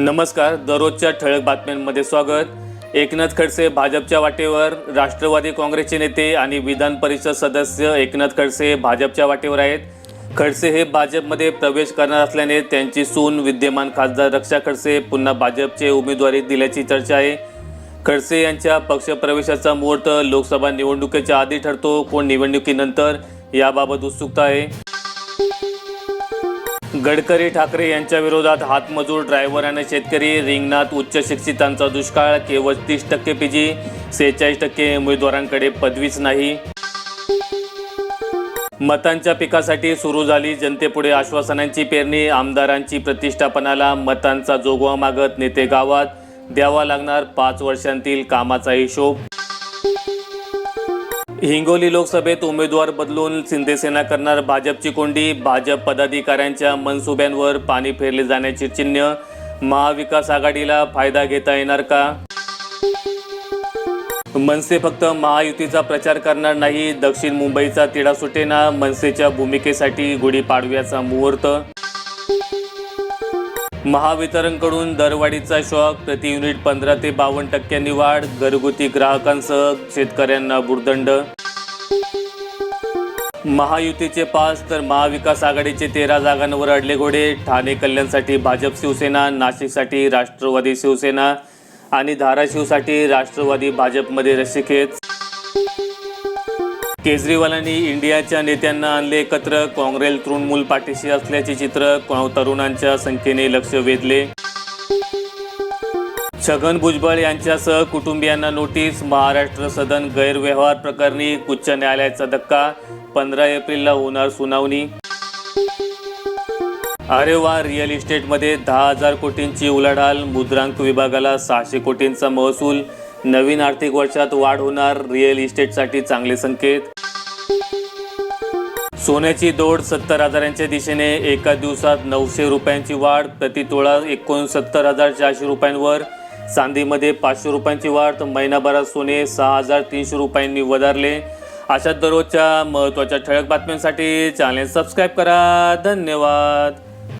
नमस्कार दररोजच्या ठळक बातम्यांमध्ये स्वागत. एकनाथ खडसे भाजपच्या वाटेवर राष्ट्रवादी काँग्रेसचे नेते आणि विधान परिषद सदस्य एकनाथ खडसे भाजपच्या वाटेवर आहेत. खडसे हे भाजपमध्ये प्रवेश करणार असल्याने त्यांची सून विद्यमान खासदार रक्षा खडसे पुन्हा भाजपचे उमेदवारी दिल्याची चर्चा आहे. खडसे यांच्या पक्षप्रवेशाचा मुहूर्त लोकसभा निवडणुकीच्या आधी ठरतो. कोण निवडणुकीनंतर याबाबत उत्सुकता आहे. गडकरी ठाकरे यांच्या विरोधात हातमजूर ड्रायव्हर आणि शेतकरी रिंगणात उच्च शिक्षितांचा दुष्काळ केवळ तीस टक्के पीजी सेहेचाळीस टक्के उमेदवारांकडे पदवीच नाही. मतांच्या पिकासाठी सुरू झाली जनतेपुढे आश्वासनांची पेरणी आमदारांची प्रतिष्ठापनाला मतांचा जोगवा मागत नेते गावात द्यावा लागणार पाच वर्षांतील कामाचा हिशोब हिंगोली लोकसभेत उमेदवार बदलून शिंदेसेना करणार भाजपची कोंडी. भाजप पदाधिकाऱ्यांच्या मनसुब्यांवर पाणी फेरले जाण्याची चिन्ह. महाविकास आघाडीला फायदा घेता येणार का? मनसे फक्त महायुतीचा प्रचार करणार नाही. दक्षिण मुंबईचा तिढा सुटेना. मनसेच्या भूमिकेसाठी गुढीपाडव्याचा मुहूर्त महावितरणकडून दरवाढीचा शॉक प्रति युनिट पंधरा ते बावन्न टक्क्यांनी वाढ घरगुती ग्राहकांसह शेतकऱ्यांना बुडदंड. महायुतीचे पाच तर महाविकास आघाडीचे तेरा जागांवर अडले घोडे. ठाणे कल्याणसाठी भाजप शिवसेना नाशिकसाठी राष्ट्रवादी शिवसेना आणि धाराशिवसाठी राष्ट्रवादी भाजपमध्ये रस्सीखेच. केजरीवालांनी इंडियाच्या नेत्यांना आणले एकत्र. काँग्रेस तृणमूल पाठीशी असल्याचे चित्र तरुणांच्या संख्येने लक्ष वेधले? छगन भुजबळ यांच्यासह कुटुंबियांना नोटीस महाराष्ट्र सदन गैरव्यवहार प्रकरणी उच्च न्यायालयाचा धक्का पंधरा एप्रिलला होणार सुनावणी. अरे वा रिअल इस्टेटमध्ये दहा हजार कोटींची उलाढाल मुद्रांक विभागाला सहाशे कोटींचा महसूल. नवीन आर्थिक वर्षात वाढ होणार रिअल इस्टेटसाठी चांगले संकेत. सोन्याची दौड सत्तर हजारांच्या दिशेने एका दिवसात नऊशे रुपयांची वाढ प्रति तोळा एकोणसत्तर हजार चारशे रुपयांवर. चांदीमध्ये पाचशे रुपयांची वाढ तर महिनाभरात सोने सहा हजार तीनशे रुपयांनी वधारले. अशा दररोजच्या महत्त्वाच्या ठळक बातम्यांसाठी चॅनेल सबस्क्राईब करा. धन्यवाद.